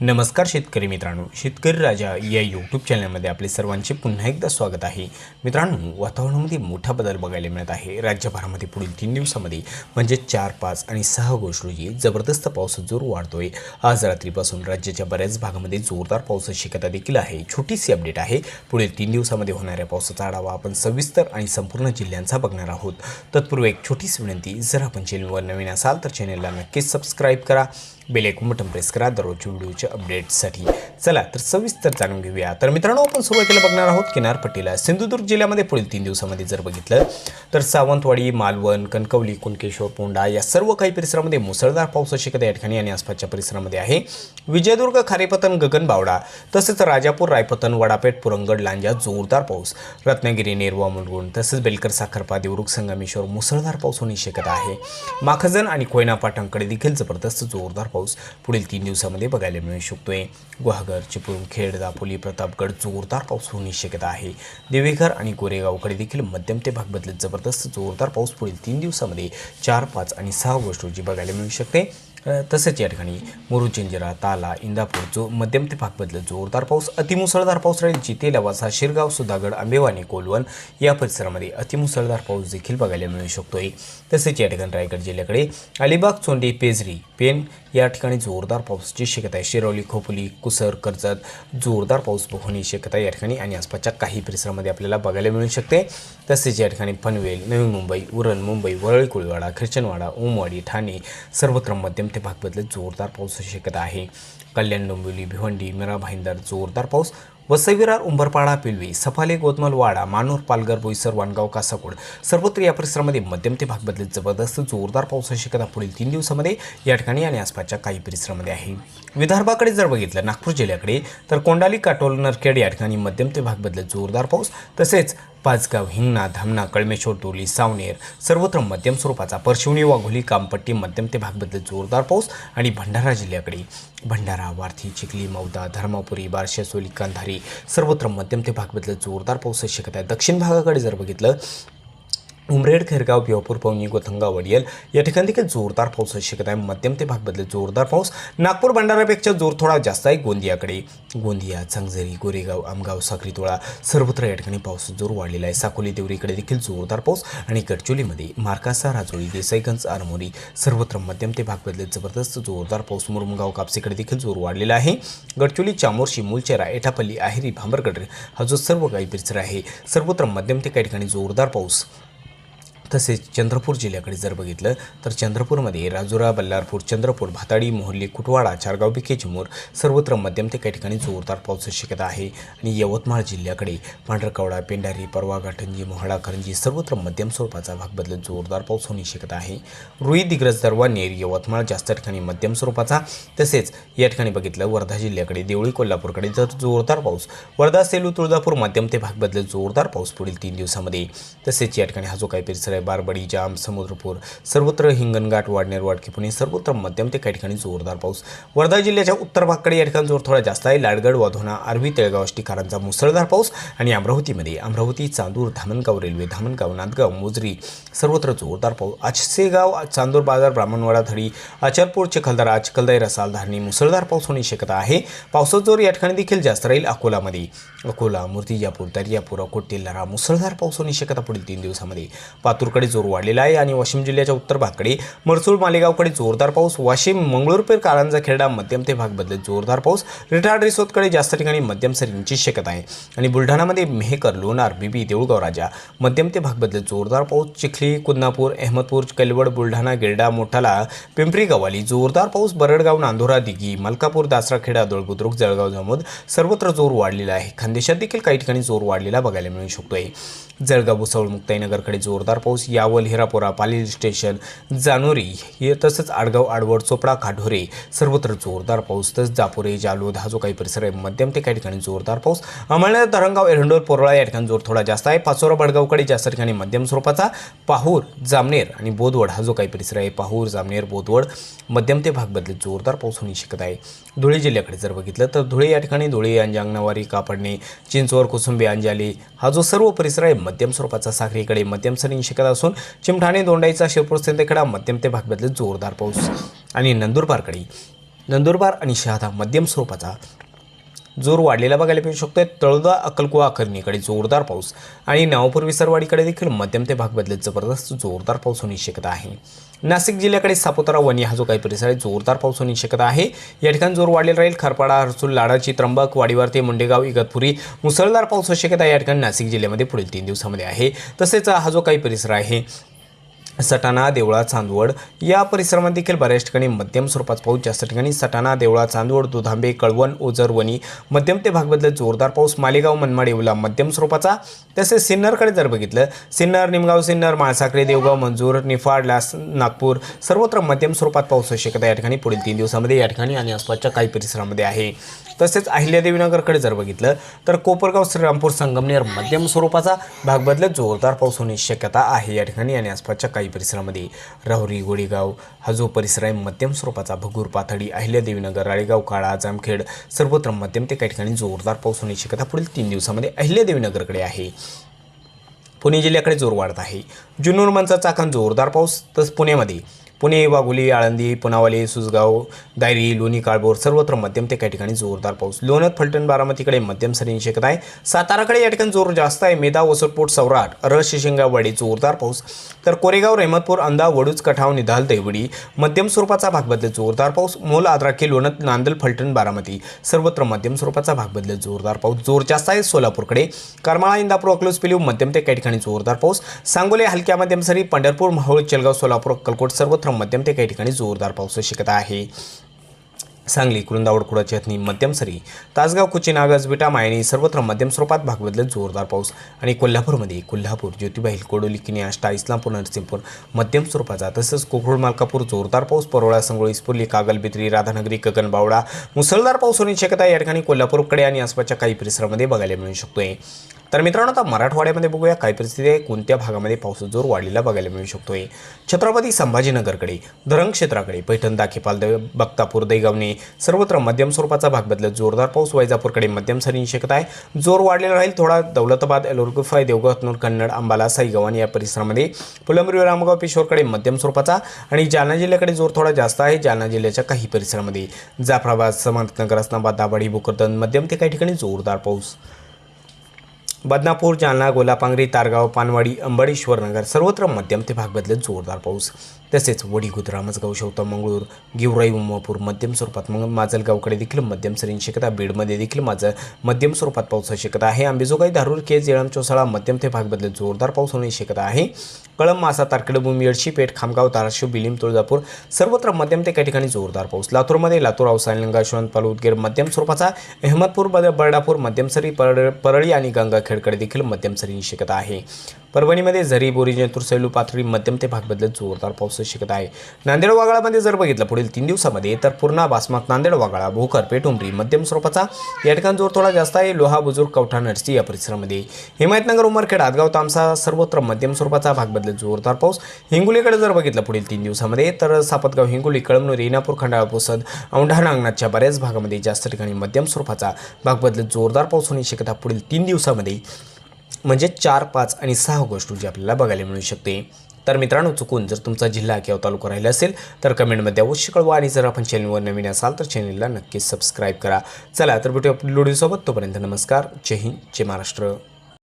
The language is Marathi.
नमस्कार शेतकरी मित्रांनो शेतकरी राजा या यूट्यूब चॅनलमध्ये आपले सर्वांचे पुन्हा एकदा स्वागत आहे. मित्रांनो वातावरणामध्ये मोठा बदल बघायला मिळत आहे. राज्यभरामध्ये पुढील तीन दिवसामध्ये म्हणजे चार पाच आणि सहा ऑगस्ट रोजी जबरदस्त पावसाचा जोर वाढतोय. आज रात्रीपासून राज्याच्या बऱ्याच भागामध्ये जोरदार पावसाची शक्यता देखील आहे. छोटीशी अपडेट आहे. पुढील तीन दिवसामध्ये होणाऱ्या पावसाचा आढावा आपण सविस्तर आणि संपूर्ण जिल्ह्यांचा बघणार आहोत. तत्पूर्वी एक छोटीशी विनंती जर आपण चॅनलवर नवीन असाल तर चॅनलला नक्कीच सबस्क्राईब करा. बेल ऐकून बटन प्रेस करा. दररोज व्हिडिओच्या अपडेटसाठी चला तर सविस्तर जाणून घेऊया. तर मित्रांनो आपण सुरुवातीला बघणार आहोत किनारपट्टीला सिंधुदुर्ग जिल्ह्यामध्ये पुढील तीन दिवसामध्ये जर बघितलं तर सावंतवाडी मालवण कणकवली कुणकेश्वर पोंडा या सर्व काही परिसरामध्ये मुसळधार पाऊस शक्यता या ठिकाणी आणि आसपासच्या परिसरामध्ये आहे. विजयदुर्ग खारेपतन गगनबावडा तसेच राजापूर रायपतन वडापेठ पुरंगड लांजा जोरदार पाऊस. रत्नागिरी नेरवा मुलगुण तसेच बेलकर साखरपा देवरुख संगमेश्वर मुसळधार पाऊस होण्याची शक्यता आहे. माखजन आणि कोयना पाटणकडे देखील जबरदस्त जोरदार पाऊस पाऊस पुढील तीन दिवसामध्ये बघायला मिळू शकतोय. गुहागर चिपळूण खेड दापोली प्रतापगड जोरदार पाऊस होण्याची शक्यता आहे. देवेघर आणि गोरेगावकडे देखील मध्यम ते भाग बदलत जबरदस्त जोरदार पाऊस पुढील तीन दिवसामध्ये चार पाच आणि सहा ऑगस्ट रोजी बघायला मिळू शकते. तसेच या ठिकाणी मुरुचिंजरा ताला इंदापूर जो मध्यम ते भागबद्दल जोरदार पाऊस अतिमुसळधार पाऊस राहील जिथे लवासा शिरगाव सुधागड आंबेवाणी कोलवण या परिसरामध्ये अतिमुसळधार पाऊस देखील बघायला मिळू शकतोय. तसेच या ठिकाणी रायगड जिल्ह्याकडे अलिबाग चोंडी पेजरी पेन या ठिकाणी जोरदार पावसाची शक्यता आहे. शिरवली खोपोली कुसर कर्जत जोरदार पाऊस होण्याची शक्यता या ठिकाणी आणि आसपासच्या काही परिसरामध्ये आपल्याला बघायला मिळू शकते. तसेच या ठिकाणी पनवेल नवी मुंबई उरण मुंबई वरळी कुळवाडा ख्रिश्चनवाडा ओमवाडी ठाणे सर्वत्र मध्यम ते भाग बदलत जोरदार पावसाची शक्यता आहे. कल्याण डोंबिवली भिवंडी मिरा भाईंदर जोरदार पाऊस. वसईविरार उंबरपाडा पिलवी सफाले गोतमलवाडा मानूर पालघर बोईसर वाणगाव कासाकोड. सर्वत्र या परिसरामध्ये मध्यम ते भाग बदलत जबरदस्त जोरदार पावसाची शक्यता पुढील तीन दिवसामध्ये या ठिकाणी आणि आसपासच्या काही परिसरामध्ये आहे. विदर्भाकडे जर बघितलं नागपूर जिल्ह्याकडे तर कोंडाली काटोल नरखेड या ठिकाणी मध्यम ते भाग बदलत जोरदार पाऊस. तसेच पाचगाव हिंगणा धामणा कळमेश्वर टोली सावनेर सर्वत्र मध्यम स्वरूपाचा परशिवनी वाघोली कामपट्टी मध्यम ते भागबद्दल जोरदार पाऊस आणि भंडारा जिल्ह्याकडे. भंडारा वारथी चिखली मौदा धर्मापुरी बारशेसोली कंधारी कांधारी सर्वत्र मध्यम ते भागबद्दल जोरदार पावसाची शक्यता आहे. दक्षिण भागाकडे जर बघितलं उमरेड खेरगाव भिवापूर पवनी गोथंगा वडियल या ठिकाणी देखील जोरदार पावसाची शक्यता आहे. मध्यम ते भाग बदलत जोरदार पाऊस. नागपूर भंडारापेक्षा जोर थोडा जास्त आहे गोंदियाकडे. गोंदिया चांगझरी गोरेगाव आमगाव साखरीतोळा सर्वत्र या ठिकाणी पाऊस जोर वाढलेला आहे. साकोली देवरीकडे देखील जोरदार पाऊस आणि गडचोलीमध्ये मार्कासा राजोळी देसाईगंज आरमोरी सर्वत्र मध्यम ते भाग बदलत जबरदस्त जोरदार पाऊस. मुरुमगाव कापसेकडे देखील जोर वाढलेला आहे. गडचोली चामोर्शी मुलचेरा एटापल्ली आहेरी भांबरगड हा जो सर्व काही परिसर आहे सर्वत्र मध्यम ते काही ठिकाणी जोरदार पाऊस तसेच चंद्रपूर जिल्ह्याकडे जर बघितलं तर चंद्रपूरमध्ये राजुरा बल्लारपूर चंद्रपूर भाताडी मोहल्ली कुटवाडा चारगाव बिके चिमूर सर्वत्र मध्यम ते काही ठिकाणी जोरदार पावसाची शक्यता आहे. आणि यवतमाळ जिल्ह्याकडे पांढरकवडा पेंढारी परवा घाटंजी मोहाडा करंजी सर्वत्र मध्यम स्वरूपाचा भाग बदलत जोरदार पाऊस होण्याची शक्यता आहे. रुई दिग्रज दरवा नेर यवतमाळ जास्त ठिकाणी मध्यम स्वरूपाचा. तसेच या ठिकाणी बघितलं वर्धा जिल्ह्याकडे देवळी कोल्हापूरकडे जर जोरदार पाऊस वर्धा सेलू तुळजापूर मध्यम ते भाग बदलत जोरदार पाऊस पुढील तीन दिवसामध्ये. तसेच या ठिकाणी हा जो काही परिसर आहे बारबडी जाम समुद्रपूर सर्वत्र हिंगणघाट वाडनेर वाडकी पुणे सर्वत्र मध्यम ते काही ठिकाणी जोरदार पाऊस. वर्धा जिल्ह्याच्या उत्तर भागकडे या ठिकाणी जोर थोडा जास्त आहे. लाडगड वाधोना आर्वी तेळगाव टिकारांचा मुसळधार पाऊस आणि अमरावतीमध्ये अमरावती चांदूर धामणगाव रेल्वे धामणगाव नांदगाव मोजरी सर्वत्र जोरदार पाऊस. आचसेगाव चांदूर बाजार ब्राह्मणवाडा धडी अचलपूर चिखलदरा चिखलदाई रसाल धारणी मुसळधार पाऊस होण्याची शक्यता आहे. पावसाचा जोर या ठिकाणी देखील जास्त राहील. अकोलामध्ये अकोला मूर्तिजापूर दर्यापूर अकोट तेलारा मुसळधार पाऊस होण्याची शक्यता पुढील तीन दिवसामध्ये. पातूर पातूरकडे जोर वाढलेला आहे आणि वाशिम जिल्ह्याच्या उत्तर भागकडे मरसूळ मालेगावकडे जोरदार पाऊस वाशिम मंगळूरपेर कारंजा खेरडा मध्यम ते भाग बदलत जोरदार पाऊस रिटार्ड रिसोदकडे जास्त ठिकाणी मध्यम सरींची शक्यता आहे. आणि बुलढाणामध्ये मेहकर लोणार बीबी देऊळगाव राजा मध्यम ते भाग बदलत जोरदार पाऊस चिखली कुदनापूर अहमदपूर कलवड बुलढाणा गिरडा मोठाला पिंपरी गव्हाली जोरदार पाऊस बरडगाव नांदोरा दिघी मलकापूर दासराखेडा दळबुद्रुक जळगाव जामोद सर्वत्र जोर वाढलेला आहे. खानदेशात देखील काही ठिकाणी जोर वाढलेला बघायला मिळू शकतो आहे जळगाव भुसावळ मुक्ताईनगरकडे जोरदार पाऊस यावल हिरापुरा पालील स्टेशन जानोरी हे तसंच आडगाव आडवड चोपडा काढोरे सर्वत्र जोरदार पाऊस. तसंच जापोरे जालोद हा जो काही परिसर आहे. मध्यम ते काही ठिकाणी जोरदार पाऊस. अमळनेर धरणगाव एरंडोल पोरळा या ठिकाणी जोर थोडा जास्त आहे. पाचोरा बडगावकडे जास्त ठिकाणी मध्यम स्वरूपाचा. पाहूर जामनेर आणि बोदवड हा जो काही परिसर आहे. पाहूर जामनेर बोदवड मध्यम ते भाग बदलत जोरदार पाऊस होण्याची शक्यता आहे. धुळे जिल्ह्याकडे जर बघितलं तर धुळे या ठिकाणी धुळे अंजांगणवारी कापडणे चिंचवर कुसुंबे अंजाली हा जो सर्व परिसर आहे मध्यम स्वरूपाचा साखरीकडे मध्यम सरींची शक्यता असून चिमठाणे दोंडाईचा शिरपूर सिंदखेडा मध्यम ते भाग जोरदार पाऊस. आणि नंदुरबारकडे. नंदुरबार आणि शहादा मध्यम स्वरूपाचा जोर वाढलेला बघायला मिळू शकतोय. तळोदा अक्कलकुवा अखरणीकडे जोरदार पाऊस. आणि नवापूर विसरवाडीकडे देखील मध्यम ते भाग बदलत जबरदस्त जोरदार पाऊस होण्याची शक्यता आहे. नाशिक जिल्ह्याकडे सापुतारा वणी हा जो काही परिसर आहे जोरदार पाऊस होण्याची शक्यता आहे. या ठिकाणी जोर वाढलेला राहील. खरपाडा हरसूल लाडाची त्र्यंबक वाडीवर ते मुंडेगाव इगतपुरी मुसळधार पाऊस होण्याची शक्यता या ठिकाणी नाशिक जिल्ह्यामध्ये पुढील तीन दिवसामध्ये आहे. तसेच हा जो काही परिसर आहे सटाणा देवळा चांदवड या परिसरामध्ये देखील बऱ्याच ठिकाणी मध्यम स्वरूपात पाऊस जास्त ठिकाणी सटाणा देवळा चांदवड दुधांबे कळवण ओझरवणी मध्यम ते भाग बदलत जोरदार पाऊस मालेगाव मनमाड येवला मध्यम स्वरूपाचा. तसेच सिन्नरकडे जर बघितलं सिन्नर निमगाव सिन्नर माळसाखरे देवगाव मंजूर निफाड लास नागपूर सर्वत्र मध्यम स्वरूपात पाऊस होऊ शक्यता या ठिकाणी पुढील तीन दिवसामध्ये या ठिकाणी आणि आसपासच्या काही परिसरामध्ये आहे. तसेच अहिल्यादेवीनगरकडे जर बघितलं तर कोपरगाव श्रीरामपूर संगमनेर मध्यम स्वरूपाचा भाग बदलत जोरदार पाऊस होण्याची शक्यता आहे. या ठिकाणी आणि आसपासच्या काही परिसरामध्ये राहुरी गोडीगाव हा जो परिसर आहे. मध्यम स्वरूपाचा भगूर पाथडी अहिल्यादेवीनगर राळेगाव काळा जामखेड सर्वत्र मध्यम ते काही ठिकाणी जोरदार पाऊस होण्याची शक्यता पुढील तीन दिवसामध्ये अहिल्यादेवीनगरकडे आहे. पुणे जिल्ह्याकडे जोर वाढत आहे. जुनूर मनचा चाकण जोरदार पाऊस. तस पुण्यामध्ये पुणे वाघोली आळंदी पुनावाली सुजगाव दायरी लोणी काळभोर सर्वत्र मध्यम ते काही ठिकाणी जोरदार पाऊस. लोणत फलटण बारामतीकडे मध्यम सरींची शक्यता आहे. साताराकडे या ठिकाणी जोर जास्त आहे. मेधा ओसरपोट सौराट रशिशिंगावाडी जोरदार पाऊस. तर कोरेगाव रेहमतपूर अंदा वडूज कठाव निधाल देवडी मध्यम स्वरूपाचा भाग बदलत जोरदार पाऊस. मोल आद्राकी लोणत नांदल फलटण बारामती सर्वत्र मध्यम स्वरूपाचा भाग बदलत जोरदार पाऊस. जोर जास्त आहे सोलापूरकडे. करमाळा इंदापूर अकलूज पिलीव मध्यम ते काही ठिकाणी जोरदार पाऊस. सांगोले हलक्या मध्यम सरी पंढरपूर माहोळ चेलगाव सोलापूर अक्कलकोट सर्वत्र मध्यम ते काही ठिकाणी जोरदार पाऊस शक्यता आहे. सांगली कुरुंदावड कुडा चेतनी मध्यम सरी तासगाव कुची नागजबिटा विटा मायनी सर्वत्र मध्यम स्वरूपात भाग बदलत जोरदार पाऊस. आणि कोल्हापूरमध्ये कोल्हापूर ज्योतिबा हिलकोडोली किनी आष्टा इस्लामपूर नरसिंहपूर मध्यम स्वरूपाचा तसंच कोकरूड मालकापूर जोरदार पाऊस परोळा संगोळी इस्पुर्ली कागल बित्री राधानगरी गगनबावडा मुसळधार पाऊस होण्याची शक्यता या ठिकाणी कोल्हापूरकडे आणि आसपासच्या काही परिसरामध्ये बघायला मिळू शकतोय. तर मित्रांनो आता मराठवाड्यामध्ये बघूया काय परिस्थिती आहे. कोणत्या भागामध्ये पावसाचा जोर वाढलेला बघायला मिळू शकतोय? छत्रपती संभाजीनगरकडे धरण क्षेत्राकडे पैठण दाखेपाल द बक्तापूर दैगावणे सर्वत्र मध्यम स्वरूपाचा भाग बदलत जोरदार पाऊस वैजापूरकडे मध्यम सरींची शक्यता आहे. जोर वाढलेला राहील थोडा दौलताबाद एलोरगुफाय देवगाव हतनूर कन्नड अंबाला साईगव्हाण या परिसरामध्ये. फुलंब्री रामगाव पेशोरकडे मध्यम स्वरूपाचा आणि जालना जिल्ह्याकडे जोर थोडा जास्त आहे. जालना जिल्ह्याच्या काही परिसरामध्ये जाफराबाद समर्थनगर असनाबाद दाभाडी भोकरदन मध्यम ते काही ठिकाणी जोरदार पाऊस. बदनापूर जालना गोलापांगरी तारगाव पानवाडी अंबाडेश्वर नगर सर्वत्र मध्यम ते भाग बदलत जोरदार पाऊस. तसेच वडी गुजरा मजगाव शौता मंगळूर गिवराई उमापूर मध्यम स्वरूपात मग माजलगावकडे देखील मध्यम सरींची शक्यता. बीडमध्ये देखील माझं मध्यम स्वरूपात पावसाची शक्यता आहे. आंबेजोगाई धारूर केज येळम चोसाळा मध्यम ते भाग बदलत जोरदार पाऊस होण्याची शक्यता आहे. कळम मासा तारखेडभूमी येडशी पेठ खामगाव धाराशिव बिलीम तुळजापूर सर्वत्र मध्यम ते काही ठिकाणी जोरदार पाऊस. लातूरमध्ये लातूर औसा लिंगा यशवंतपाल उदगीर मध्यम स्वरूपाचा अहमदपूर बद बर्डापूर मध्यम सरी परळी आणि गंगाखेडकडे देखील मध्यम सरींची शक्यता आहे. परभणीमध्ये झरी बोरी जंतूर सैलू पाथरी मध्यम ते भाग बदलत जोरदार पावसाची शक्यता आहे. नांदेड वागळामध्ये जर बघितलं पुढील तीन दिवसामध्ये तर पूर्णा बासमात नांदेड वागळा भोकर पेटुंबरी मध्यम स्वरूपाचा या ठिकाणी जोर थोडा जास्त आहे. लोहा बुजुर्ग कवठा नरसी या परिसरामध्ये. हिमायतनगर उमरखेड आदगाव तामसा सर्वत्र मध्यम स्वरूपाचा भाग बदलत जोरदार पाऊस. हिंगोलीकडे जर बघितलं पुढील तीन दिवसामध्ये तर सापतगाव हिंगोली कळमनुर रेनापूर खंडाळा पोसद औंढा नांगणाच्या बऱ्याच भागामध्ये जास्त ठिकाणी मध्यम स्वरूपाचा भाग बदलत जोरदार पाऊस होण्याची शक्यता पुढील तीन दिवसामध्ये म्हणजे चार पाच आणि सहा गोष्ट जी आपल्याला बघायला मिळू शकते. तर मित्रांनो चुकून जर तुमचा जिल्हा किंवा तालुका राहिला असेल तर कमेंटमध्ये अवश्य कळवा आणि जर आपण चॅनलवर नवीन असाल तर चॅनलला नक्कीच सबस्क्राईब करा. चला तर भेटू आपल्या व्हिडिओसोबत तोपर्यंत नमस्कार. जय हिंद जय महाराष्ट्र.